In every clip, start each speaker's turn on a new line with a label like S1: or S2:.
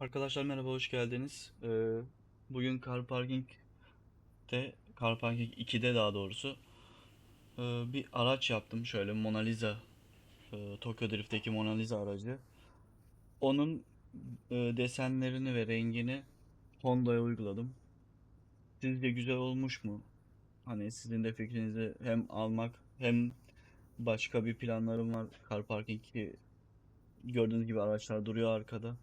S1: Arkadaşlar merhaba hoş geldiniz. Ee, bugün Car Parking'de, Car Parking 2'de daha doğrusu ee, bir araç yaptım şöyle Mona Lisa, ee, Tokyo Drift'teki Mona Lisa aracı. Onun ee, desenlerini ve rengini Honda'ya uyguladım. Sizce güzel olmuş mu? Hani sizin de fikrinizi hem almak hem başka bir planlarım var. Car Parking 2 gördüğünüz gibi araçlar duruyor arkada.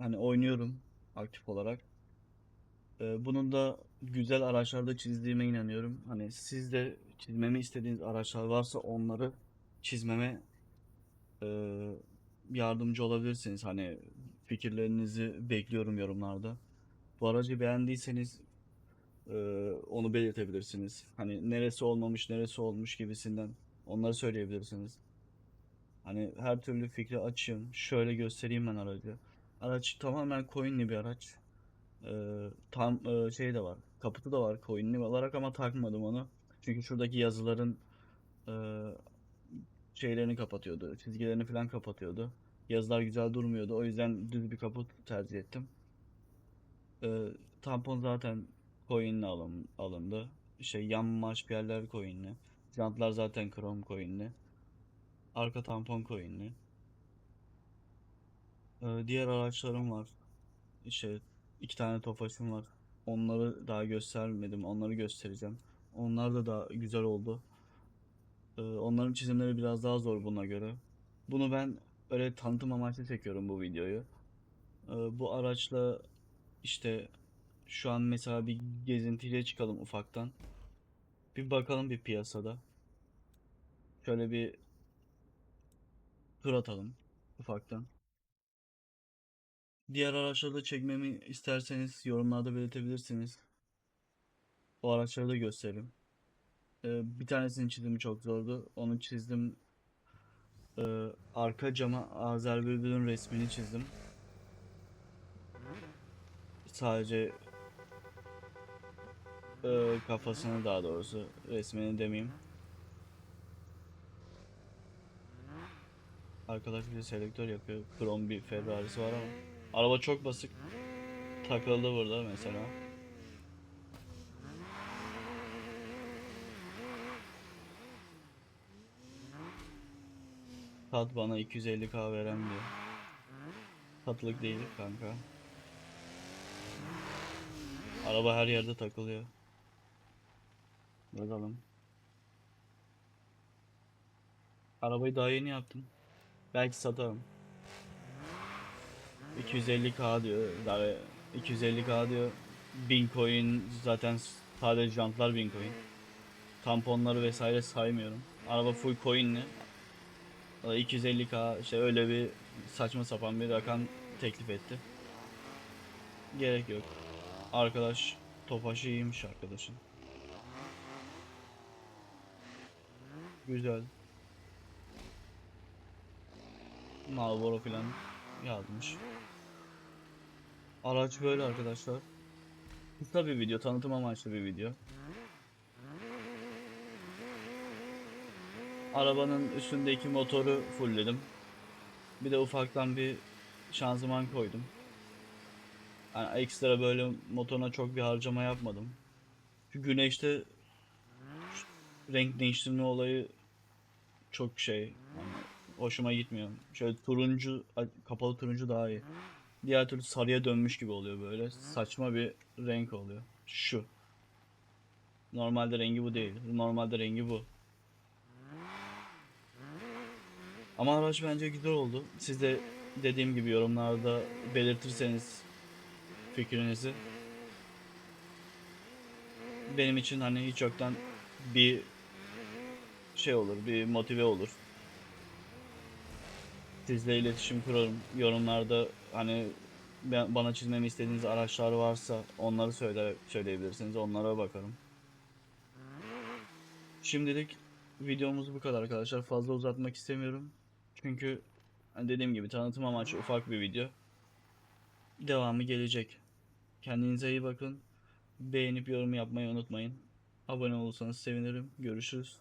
S1: Hani oynuyorum aktif olarak. Ee, bunun da güzel araçlarda çizdiğime inanıyorum. Hani siz de çizmemi istediğiniz araçlar varsa onları çizmeme e, yardımcı olabilirsiniz. Hani fikirlerinizi bekliyorum yorumlarda. Bu aracı beğendiyseniz e, onu belirtebilirsiniz. Hani neresi olmamış, neresi olmuş gibisinden onları söyleyebilirsiniz. Hani her türlü fikri açığım. Şöyle göstereyim ben aracı. Araç tamamen coinli bir araç. Ee, tam e, şey de var. Kaputu da var coinli olarak ama takmadım onu. Çünkü şuradaki yazıların e, şeylerini kapatıyordu. Çizgilerini falan kapatıyordu. Yazılar güzel durmuyordu. O yüzden düz bir kaput tercih ettim. Ee, tampon zaten coinli alın, alındı. Şey yan maşpiyerler coinli. Jantlar zaten krom coinli. Arka tampon coinli. Ee, diğer araçlarım var. İşte iki tane Tofaş'ım var. Onları daha göstermedim. Onları göstereceğim. Onlar da daha güzel oldu. Ee, onların çizimleri biraz daha zor buna göre. Bunu ben öyle tanıtım amaçlı çekiyorum bu videoyu. Ee, bu araçla işte şu an mesela bir gezintiye çıkalım ufaktan. Bir bakalım bir piyasada. Şöyle bir tur atalım ufaktan. Diğer araçları da çekmemi isterseniz yorumlarda belirtebilirsiniz. O araçları da gösteririm. Ee, bir tanesini çizimi çok zordu. Onu çizdim. Ee, arka cama Azer resmini çizdim. Sadece e, kafasını daha doğrusu resmini demeyeyim. Arkadaş bir selektör yapıyor. Krom bir Ferrari'si var ama. Araba çok basık. Takıldı burada mesela. Tat bana 250k veren diyor. Tatlık değil kanka. Araba her yerde takılıyor. Bakalım. Arabayı daha yeni yaptım. Belki satarım. 250k diyor. Daha 250k diyor. 1000 coin zaten sadece jantlar 1000 coin. Tamponları vesaire saymıyorum. Araba full coinli. O da 250k işte öyle bir saçma sapan bir rakam teklif etti. Gerek yok. Arkadaş Tofaş'ı iyiymiş arkadaşın. Güzel. Marlboro falan yazmış. Araç böyle arkadaşlar. Kısa bir video, tanıtım amaçlı bir video. Arabanın üstündeki motoru fullledim. Bir de ufaktan bir şanzıman koydum. Yani ekstra böyle motoruna çok bir harcama yapmadım. Şu güneşte renk değiştirme olayı çok şey. Yani hoşuma gitmiyor. Şöyle turuncu, kapalı turuncu daha iyi. Diğer türlü sarıya dönmüş gibi oluyor böyle. Saçma bir renk oluyor. Şu. Normalde rengi bu değil. Normalde rengi bu. Ama araç bence güzel oldu. Siz de dediğim gibi yorumlarda belirtirseniz fikrinizi benim için hani hiç yoktan bir şey olur, bir motive olur. Sizle iletişim kurarım. Yorumlarda hani bana çizmemi istediğiniz araçlar varsa onları söyle, söyleyebilirsiniz. Onlara bakarım. Şimdilik videomuz bu kadar arkadaşlar. Fazla uzatmak istemiyorum. Çünkü hani dediğim gibi tanıtım amaçlı ufak bir video. Devamı gelecek. Kendinize iyi bakın. Beğenip yorum yapmayı unutmayın. Abone olursanız sevinirim. Görüşürüz.